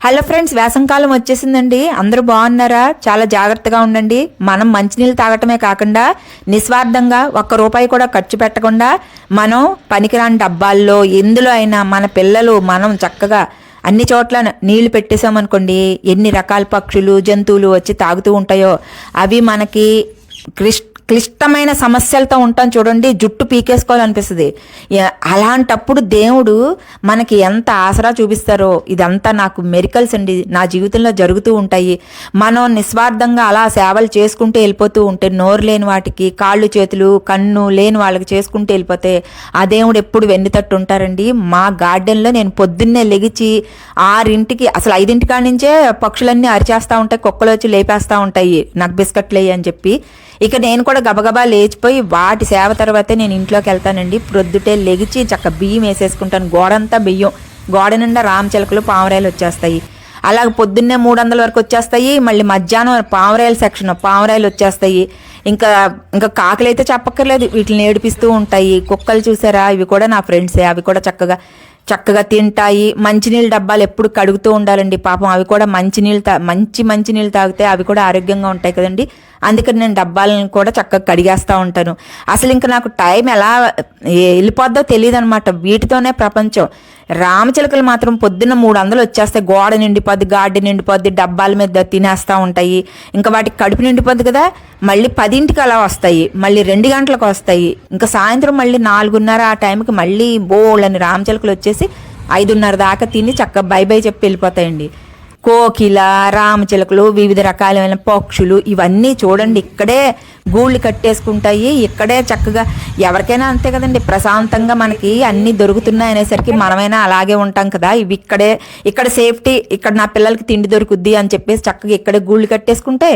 Hello friends వేసంకాలం వచ్చేసిందండి. అందరూ బాగున్నారా? చాలా జాగ్రత్తగా ఉండండి. మనం మంచినీళ్ళు తాగటమే కాకుండా నిస్వార్థంగా ఒక్క రూపాయి కూడా ఖర్చు పెట్టకుండా మనం పనికిరాని డబ్బాల్లో ఎందులో అయినా మన పిల్లలు మనం చక్కగా అన్ని చోట్ల నీళ్ళు పెట్టేసామనుకోండి ఎన్ని రకాల పక్షులు జంతువులు వచ్చి తాగుతూ ఉంటాయో అవి మనకి క్రిష్ క్లిష్టమైన సమస్యలతో ఉంటాం చూడండి జుట్టు పీకేసుకోవాలనిపిస్తుంది. అలాంటప్పుడు దేవుడు మనకి ఎంత ఆసరా చూపిస్తారో ఇదంతా నాకు మెరికల్స్ అండి నా జీవితంలో జరుగుతూ ఉంటాయి. మనం నిస్వార్థంగా అలా సేవలు చేసుకుంటూ వెళ్ళిపోతూ ఉంటే నోరు లేని వాటికి కాళ్ళు చేతులు కన్ను లేని వాళ్ళకి చేసుకుంటూ వెళ్ళిపోతే ఆ దేవుడు ఎప్పుడు వెన్నుతట్టు ఉంటారండి. మా గార్డెన్లో నేను పొద్దున్నే లెగిచి ఆరింటికి అసలు ఐదింటి కాడ నుంచే పక్షులన్నీ అరిచేస్తూ ఉంటాయి కుక్కలు వచ్చి లేపేస్తూ ఉంటాయి నాకు బిస్కెట్లు అని చెప్పి. ఇక నేను కూడా గబగబా లేచిపోయి వాటి సేవ తర్వాతే నేను ఇంట్లోకి వెళ్తానండి. ప్రొద్దుటే లెగిచి చక్క బియ్యం వేసేసుకుంటాను. గోడంతా బియ్యం. గోడ నిండా రామచిలకలు పావురాయలు వచ్చేస్తాయి. అలాగే పొద్దున్నే మూడు వందల వరకు వచ్చేస్తాయి. మళ్ళీ మధ్యాహ్నం పావురాయల సెక్షన్ పావురాయలు వచ్చేస్తాయి. ఇంకా ఇంకా కాకులు అయితే చెప్పక్కర్లేదు. వీటిని ఏడిపిస్తూ ఉంటాయి. కుక్కలు చూసారా? ఇవి కూడా నా ఫ్రెండ్సే. అవి కూడా చక్కగా చక్కగా తింటాయి. మంచినీళ్ళ డబ్బాలు ఎప్పుడు కడుగుతూ ఉండాలండి. పాపం అవి కూడా మంచినీళ్ళు తా మంచి మంచినీళ్ళు తాగితే అవి కూడా ఆరోగ్యంగా ఉంటాయి కదండి. అందుకని నేను డబ్బాలను కూడా చక్కగా కడిగేస్తూ ఉంటాను. అసలు ఇంకా నాకు టైం ఎలా వెళ్ళిపోద్దో తెలియదు అనమాట వీటితోనే ప్రపంచం. రామచిలకలు మాత్రం పొద్దున్న మూడు వందలు వచ్చేస్తాయి. గోడ నిండిపోద్ది గాడి నిండిపోద్ది డబ్బాల మీద తినేస్తూ ఉంటాయి. ఇంకా వాటికి కడుపు నిండిపోద్ది కదా మళ్ళీ పదింటికి అలా వస్తాయి. మళ్ళీ రెండు గంటలకు వస్తాయి. ఇంకా సాయంత్రం మళ్ళీ నాలుగున్నర ఆ టైంకి మళ్ళీ బోళ్ళని రామచిలకలు వచ్చేసి ఐదున్నర దాకా తిని చక్కగా బై బై చెప్పి వెళ్ళిపోతాయండి. కోకిల రామచిలకలు వివిధ రకాలైన పక్షులు ఇవన్నీ చూడండి. ఇక్కడే గూళ్ళు కట్టేసుకుంటాయి. ఇక్కడే చక్కగా ఎవరికైనా అంతే కదండి. ప్రశాంతంగా మనకి అన్ని దొరుకుతున్నాయి అనేసరికి మనమైనా అలాగే ఉంటాం కదా. ఇవి ఇక్కడే ఇక్కడ సేఫ్టీ ఇక్కడ నా పిల్లలకి తిండి దొరుకుద్ది అని చెప్పేసి చక్కగా ఇక్కడే గూళ్ళు కట్టేసుకుంటే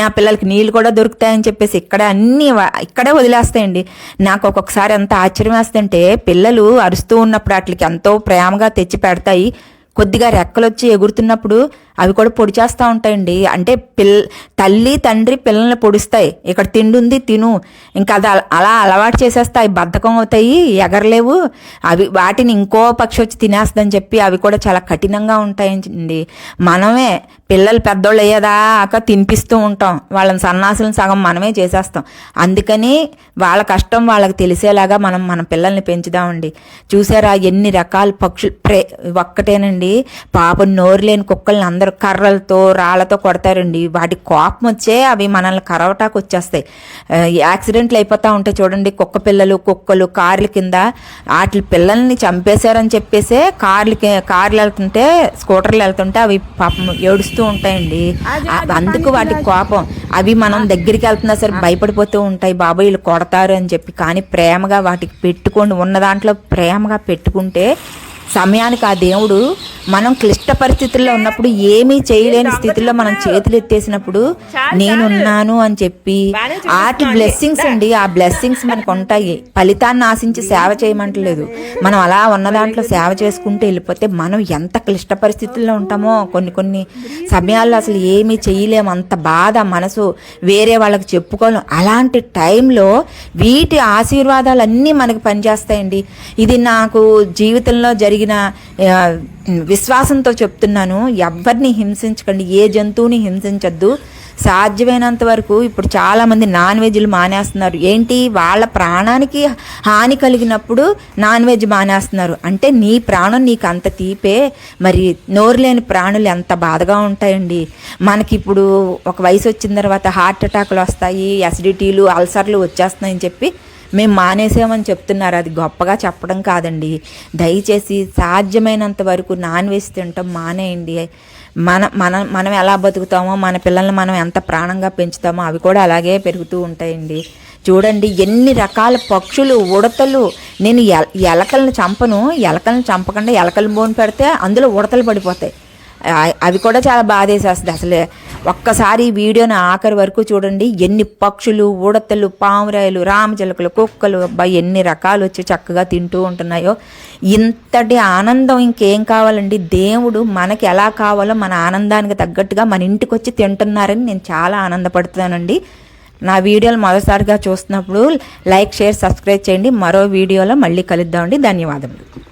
నా పిల్లలకి నీళ్ళు కూడా దొరుకుతాయని చెప్పేసి ఇక్కడే అన్ని ఇక్కడే వదిలేస్తాయండి. నాకు ఒక్కొక్కసారి ఎంత ఆశ్చర్యం వేస్తుంటే పిల్లలు అరుస్తూ ఉన్నప్పుడు వాటికి ఎంతో ప్రేమగా తెచ్చి పెడతాయి. కొద్దిగా రెక్కలొచ్చి ఎగురుతున్నప్పుడు అవి కూడా పొడి చేస్తూ ఉంటాయండి. అంటే పిల్ తల్లి తండ్రి పిల్లల్ని పొడుస్తాయి. ఇక్కడ తిండి ఉంది తిను. ఇంకా అది అలా అలవాటు చేసేస్తాయి. బద్ధకం అవుతాయి ఎగరలేవు. అవి వాటిని ఇంకో పక్షి వచ్చి తినేస్తుందని చెప్పి అవి కూడా చాలా కఠినంగా ఉంటాయండి. మనమే పిల్లలు పెద్దోళ్ళు అయ్యేదాకా తినిపిస్తూ ఉంటాం. వాళ్ళని సన్నాసులను సగం మనమే చేసేస్తాం. అందుకని వాళ్ళ కష్టం వాళ్ళకి తెలిసేలాగా మనం మన పిల్లల్ని పెంచుదామండి. చూసారా ఎన్ని రకాల పక్షులు ప్రే ఒక్కటేనండి. పాపం నోరు లేని కుక్కల్ని అందరూ కర్రలతో రాళ్ళతో కొడతారండి. వాటి కోపం వచ్చే అవి మనల్ని కరవటాకు వచ్చేస్తాయి. యాక్సిడెంట్లు అయిపోతూ ఉంటాయి చూడండి కుక్క పిల్లలు కుక్కలు కార్ల కింద వాటి పిల్లల్ని చంపేశారని చెప్పేసే కార్లు కార్లు వెళ్తుంటే స్కూటర్లు వెళ్తుంటే అవి పాపం ఏడుస్తూ ఉంటాయండి. అందుకు వాటి కోపం. అవి మనం దగ్గరికి వెళ్తున్నా సరే భయపడిపోతూ ఉంటాయి. బాబాయ్ వీళ్ళు కొడతారు అని చెప్పి. కానీ ప్రేమగా వాటికి పెట్టుకొని ఉన్న దాంట్లో ప్రేమగా పెట్టుకుంటే సమయానికి ఆ దేవుడు మనం క్లిష్ట పరిస్థితుల్లో ఉన్నప్పుడు ఏమీ చేయలేని స్థితిలో మనం చేతులు ఎత్తేసినప్పుడు నేనున్నాను అని చెప్పి ఆటి బ్లెస్సింగ్స్ అండి. ఆ బ్లెస్సింగ్స్ మనకు ఉంటాయి ఫలితాన్ని ఆశించి సేవ చేయమంటలేదు. మనం అలా ఉన్న దాంట్లో సేవ చేసుకుంటూ వెళ్ళిపోతే మనం ఎంత క్లిష్ట పరిస్థితుల్లో ఉంటామో కొన్ని కొన్ని సమయాల్లో అసలు ఏమీ చేయలేము అంత బాధ మనసు వేరే వాళ్ళకి చెప్పుకోలేం. అలాంటి టైంలో వీటి ఆశీర్వాదాలన్నీ మనకు పనిచేస్తాయండి. ఇది నాకు జీవితంలో జరిగిన కలిగిన విశ్వాసంతో చెప్తున్నాను ఎవరిని హింసించకండి ఏ జంతువుని హింసించద్దు. సాధ్యమైనంత వరకు ఇప్పుడు చాలామంది నాన్ వెజ్లు మానేస్తున్నారు. ఏంటి? వాళ్ళ ప్రాణానికి హాని కలిగినప్పుడు నాన్ వెజ్ మానేస్తున్నారు. అంటే నీ ప్రాణం నీకు అంత తీపే మరి నోరు లేని ప్రాణులు ఎంత బాధగా ఉంటాయండి. మనకి ఇప్పుడు ఒక వయసు వచ్చిన తర్వాత హార్ట్ అటాక్లు వస్తాయి అసిడిటీలు అల్సర్లు వచ్చేస్తున్నాయని చెప్పి మేము మానేసామని చెప్తున్నారు. అది గొప్పగా చెప్పడం కాదండి. దయచేసి సాధ్యమైనంత వరకు నాన్ వెజ్ తినటం మానేయండి. మన మన మనం ఎలా బతుకుతామో మన పిల్లల్ని మనం ఎంత ప్రాణంగా పెంచుతామో అవి కూడా అలాగే పెరుగుతూ ఉంటాయండి. చూడండి ఎన్ని రకాల పక్షులు ఉడతలు. నేను ఎ ఎలకలను చంపను. ఎలకలను చంపకుండా ఎలకలు బోన్ పెడితే అందులో ఉడతలు పడిపోతాయి. అవి కూడా చాలా బాధేసేస్తుంది. అసలు ఒక్కసారి ఈ వీడియోని ఆఖరి వరకు చూడండి. ఎన్ని పక్షులు ఉడతలు పామురాయలు రామచిలకలు కుక్కలు అబ్బాయి ఎన్ని రకాలు వచ్చి చక్కగా తింటూ ఉంటున్నాయో. ఇంతటి ఆనందం ఇంకేం కావాలండి? దేవుడు మనకి ఎలా కావాలో మన ఆనందానికి తగ్గట్టుగా మన ఇంటికి వచ్చి తింటున్నారని నేను చాలా ఆనందపడుతున్నానండి. నా వీడియోలు మొదటిసారిగా చూస్తున్నప్పుడు లైక్ షేర్ సబ్స్క్రైబ్ చేయండి. మరో వీడియోలో మళ్ళీ కలుద్దామండి. ధన్యవాదములు.